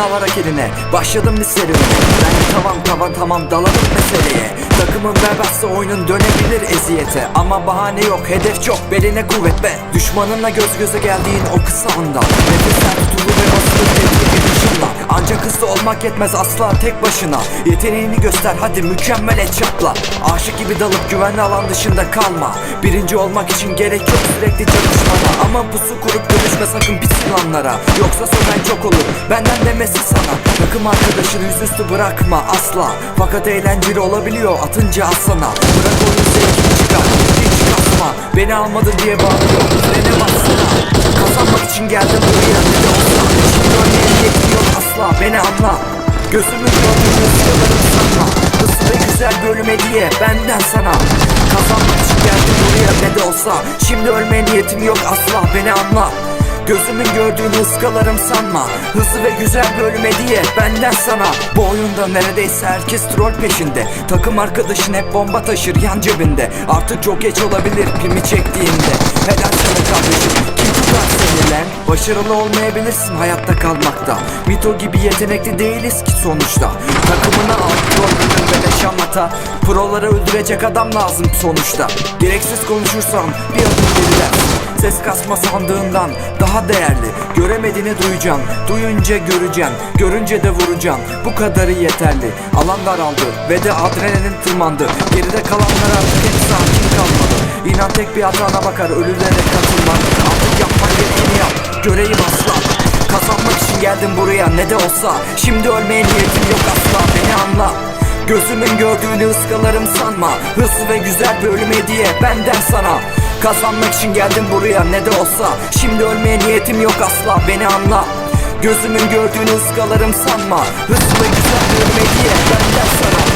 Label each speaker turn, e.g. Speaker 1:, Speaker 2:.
Speaker 1: alarak eline Başladım bir serüvene. Ben tavan tavan tamam dalalım meseleye. Takımın berbatsa oyunun dönebilir eziyete. Ama bahane yok hedef çok beline kuvvet be. Düşmanınla göz göze geldiğin o kısa anda. Nefesler tutulur ve basılır dışında Ancak hızlı olmak yetmez asla tek başına. Yeteneğini göster hadi mükemmel et çatla Aşık gibi dalıp güvenli alan dışında kalma. Birinci olmak için gerek yok sürekli çalışmana Ama pusu kurup dönüşme sakın pis planlara Yoksa sonun çok olur benden demesi sana. Takım arkadaşını yüzüstü bırakma asla. Fakat eğlenceli olabiliyor atınca aslana. Bırak oyun zevkini çıkar hiç kasma. Beni almadı diye bağırıyor frene bassana Kazanmak için geldim buraya asla beni anla Gözümün gördüğünü ısırlarım sanma Hızlı ve güzel bölüm hediye benden sana. Kazanmak için geldim buraya ne de olsa. Şimdi ölmeye niyetim yok asla beni anla. Gözümün gördüğünü ıskalarım sanma. Hızlı ve güzel bölüm hediye benden sana. Bu oyunda neredeyse herkes troll peşinde. Takım arkadaşın hep bomba taşır yan cebinde. Artık çok geç olabilir pimi çektiğinde. Helal sana kardeşim tutar seni Başarılı olmayabilirsin hayatta kalmakta. Mito gibi yetenekli değiliz ki sonuçta. Takımına al ve de şamata. Proları öldürecek adam lazım sonuçta. Gereksiz konuşursam bir adım gerilersin Ses kasma sandığından daha değerli. Göremediğini duyacaksın Duyunca göreceksin. Görünce de vuracaksın. Bu kadarı yeterli. Alan daraldı Ve de adrenalin tırmandı. Geride kalanlar artık hep sakin kalmadı İnan tek bir hatana bakar Ölülere katılmak Göreyim asla. Kazanmak için geldim buraya ne de olsa. Şimdi ölmeye niyetim yok asla beni anla. Gözümün gördüğünü ıskalarım sanma. Hızlı ve güzel bir ölüm hediye benden sana. Kazanmak için geldim buraya ne de olsa. Şimdi ölmeye niyetim yok asla beni anla. Gözümün gördüğünü ıskalarım sanma. Hızlı ve güzel bir ölüm hediye benden